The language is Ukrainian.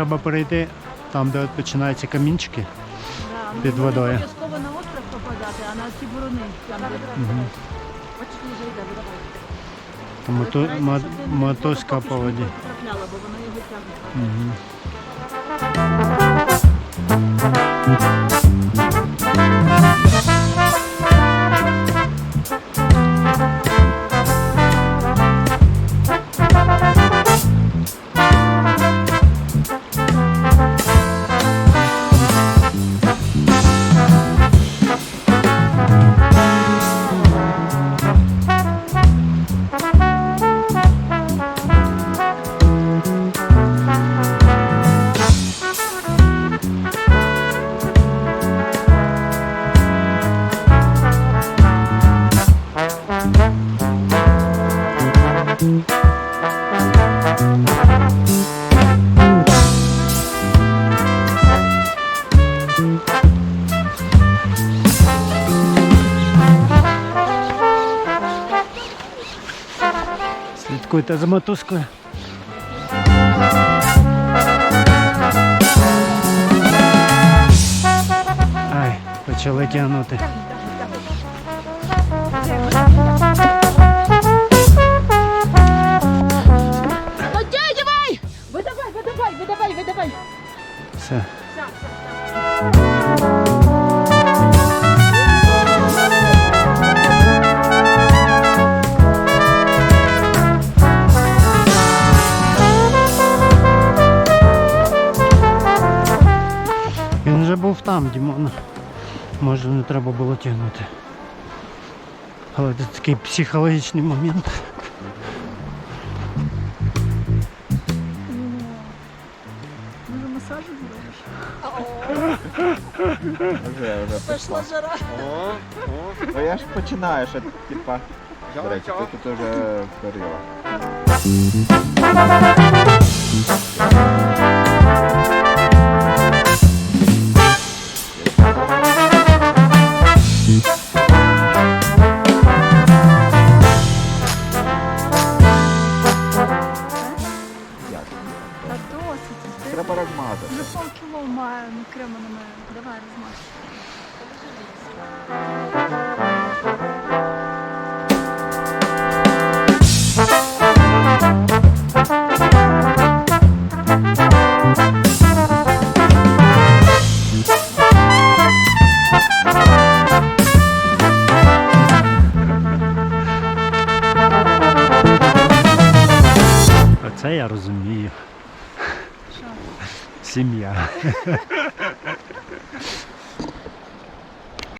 Треба перейти там, де от починаються камінчики. Да, ну, Під водою. Обов'язково на остров попадати, а на ці. Там, йде, давай. Тому мотузка по воді. Трапляла, бо воно його тягне. Мгм. Слідкуйте за мотузкою. Ай, почали тягнути. Видавай, видавай, видавай, видавай. Все. Все, все, все. там, Дімон. Може не треба було тягнути. Але це такий психологічний момент. Може масажу зробиш? Вже, вже Пішла жара. О, о. Ну я ж починаю, що типа. До речі, ти тут уже перила. Треба розмазати. Вже полкіло має ну, крему немає. Давай розмаж. Оце я розумію. Сім'я.